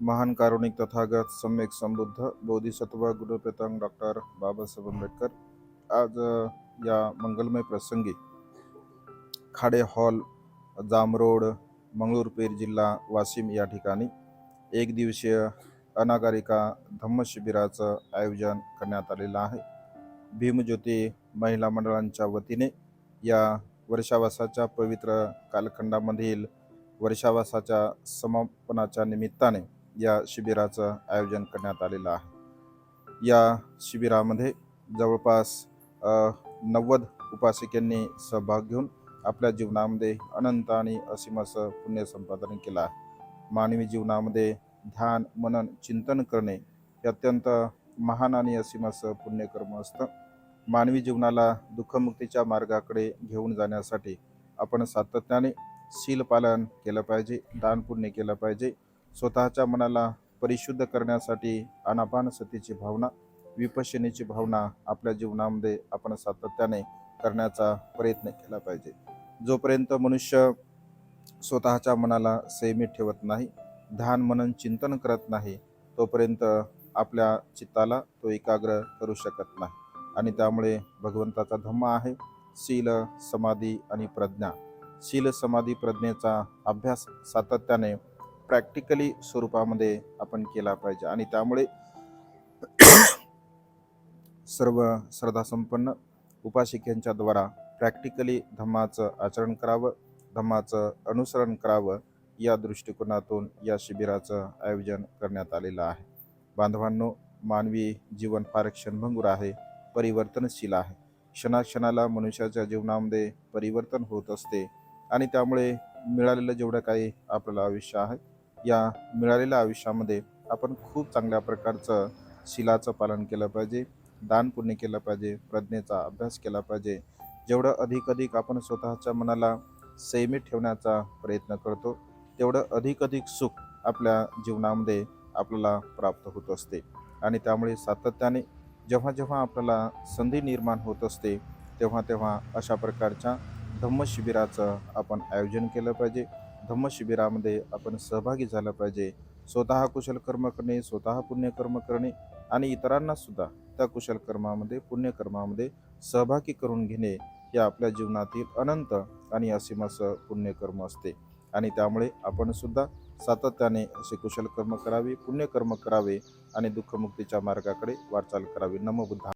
महान कारुणिक तथागत सम्यक संबुद्ध बोधिसत्व गुरुप्रतंग डॉक्टर बाबासाहेब आंबेडकर. आज या मंगलमय प्रसंगी खाडे हॉल जामरोड मंगळूरपेर जिल्हा वाशिम या ठिकाणी एक दिवसीय अनागारिका धम्मशिबिराचं आयोजन करण्यात आलेलं आहे. भीमज्योती महिला मंडळांच्या वतीने या वर्षावासाच्या पवित्र कालखंडामधील वर्षावासाच्या समापनाच्या निमित्ताने या शिबिराचं आयोजन करण्यात आलेलं आहे. या शिबिरामध्ये जवळपास नव्वद उपासिकांनी सहभाग घेऊन आपल्या जीवनामध्ये अनंत आणि असीम असं पुण्य संपादन केलं आहे. मानवी जीवनामध्ये ध्यान मनन चिंतन करणे हे अत्यंत महान आणि असीम असं पुण्यकर्म असतं. मानवी जीवनाला दुःखमुक्तीच्या मार्गाकडे घेऊन जाण्यासाठी आपण सातत्याने शील पालन केलं पाहिजे दान पुण्य केलं पाहिजे. स्वतःच्या मनाला परिशुद्ध करण्यासाठी अनापान सतीची भावना विपशनीची भावना आपल्या जीवनामध्ये आपण सातत्याने करण्याचा प्रयत्न केला पाहिजे. जोपर्यंत मनुष्य स्वतःच्या मनाला संयमित ठेवत नाही ध्यान मनन चिंतन करत नाही तोपर्यंत आपल्या चित्ताला तो एकाग्र करू शकत नाही. आणि त्यामुळे भगवंताचा धम्म आहे शील समाधी आणि प्रज्ञा. शील समाधी प्रज्ञेचा अभ्यास सातत्याने प्रॅक्टिकली स्वरूपामध्ये आपण केला पाहिजे. आणि त्यामुळे सर्व श्रद्धासंपन्न उपासिकांच्या द्वारा प्रॅक्टिकली धम्माचं आचरण करावं धम्माचं अनुसरण करावं या दृष्टिकोनातून या शिबिराचं आयोजन करण्यात आलेलं आहे. बांधवांनो मानवी जीवन फार क्षणभंगूर आहे परिवर्तनशील आहे. क्षणाक्षणाला मनुष्याच्या जीवनामध्ये परिवर्तन होत असते आणि त्यामुळे मिळालेलं जेवढं काही आपल्याला आयुष्य आहे या मिळालेल्या आयुष्यामध्ये आपण खूप चांगल्या प्रकारचं शिलाचं पालन केलं पाहिजे दान पुण्य केलं पाहिजे प्रज्ञेचा अभ्यास केला पाहिजे. जेवढं अधिक अधिक आपण स्वतःच्या मनाला संयमित ठेवण्याचा प्रयत्न करतो तेवढं अधिक अधिक सुख आपल्या जीवनामध्ये आपल्याला प्राप्त होत असते. आणि त्यामुळे सातत्याने जेव्हा जेव्हा आपल्याला संधी निर्माण होत असते तेव्हा तेव्हा अशा प्रकारच्या धम्मशिबिराचं आपण आयोजन केलं पाहिजे. धम्मशिबिरामध्ये आपण सहभागी झालं पाहिजे. स्वतः कुशल कर्म करणे स्वतः पुण्यकर्म करणे आणि इतरांना सुद्धा त्या कुशल कर्मामध्ये पुण्यकर्मामध्ये सहभागी करून घेणे हे आपल्या जीवनातील अनंत आणि असीम असं पुण्यकर्म असते. आणि त्यामुळे आपण सुद्धा सातत्याने असे कुशल कर्म करावे पुण्यकर्म करावे आणि दुःखमुक्तीच्या मार्गाकडे वाटचाल करावी. नमो बुद्धा